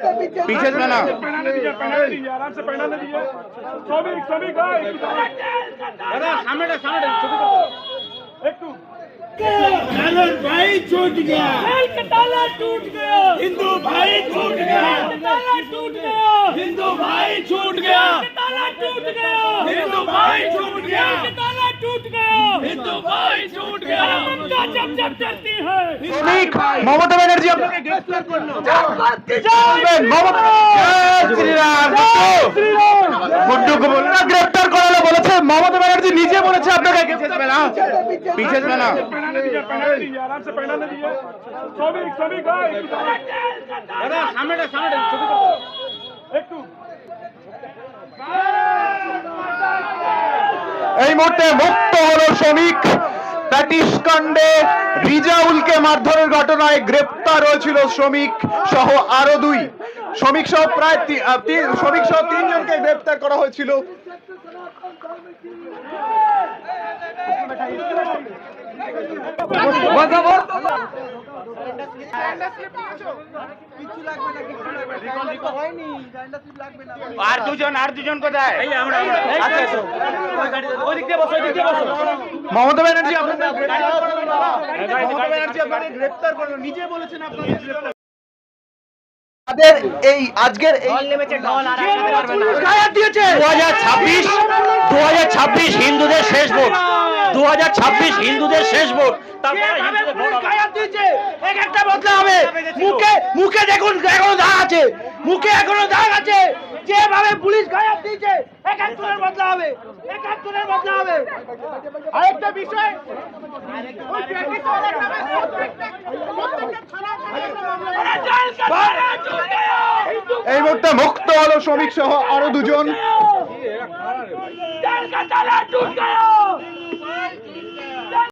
पीछे से ना डॉलर भाई छूट गया टूट गया हिंदू भाई छूट गया। टूट गया हिंदू भाई छूट गया टूट गया हिंदू भाई छूट गया टूट गया। हिंदू भाई छूट गया। মমতা ব্যানার্জি আপনাকে বলেছে মমতা ব্যানার্জি নিজে বলেছে আপনাকে। এই মুহূর্তে মুক্ত হলো শ্রমিক। প্যাটিস কাণ্ডে রিজাউলকে মারধরের ঘটনায় গ্রেপ্তার হয়েছিল শ্রমিক সহ আরও দুই। শ্রমিক সহ প্রায় শ্রমিক সহ তিনজনকে গ্রেপ্তার করা হয়েছিল। আর দুজন আর দুজন কোথায় আচ্ছা, আচ্ছা। মমতা ব্যানার্জি আপনাদের গ্রেপ্তার করল মমতা ব্যানার্জি আপনাদের গ্রেপ্তার করল নিজে বলেছেন আপনাদের তাদের এই আজকের দু হাজার ছাব্বিশ দু হাজার ছাব্বিশ হিন্দুদের শেষ ভোট দু হিন্দুদের শেষ ভোট ভোট হবে। একটা বদলা হবে। মুখে মুখে দেখুন এখনও দাগ আছে। মুখে এখনও দাগ আছে। যেভাবে পুলিশ দিয়েছে বদলা হবে। বদলা হবে। আরেকটা বিষয় এই মুহূর্তে মুক্ত হলো শ্রমিক সহ আরও দুজন।